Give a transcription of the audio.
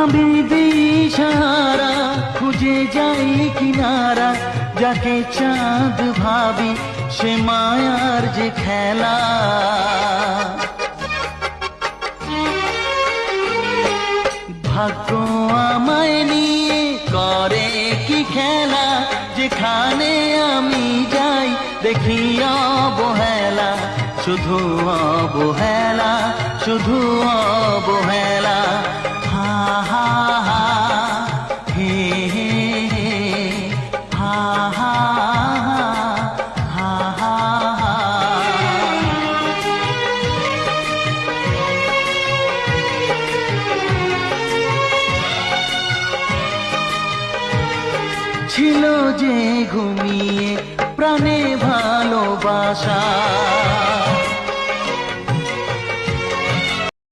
আমি দিশারা খুঁজে যাই কিনারা, যাকে চাঁদ ভাবি সে মায়ার যে খেলা। ভাগ্য আমায় নিয়ে করে কি খেলা, যেখানে আমি যাই দেখি অবহেলা। শুধু অবহেলা শুধু অবহেলা। ছিল যে ঘুমিয়ে প্রাণে ভালোবাসা।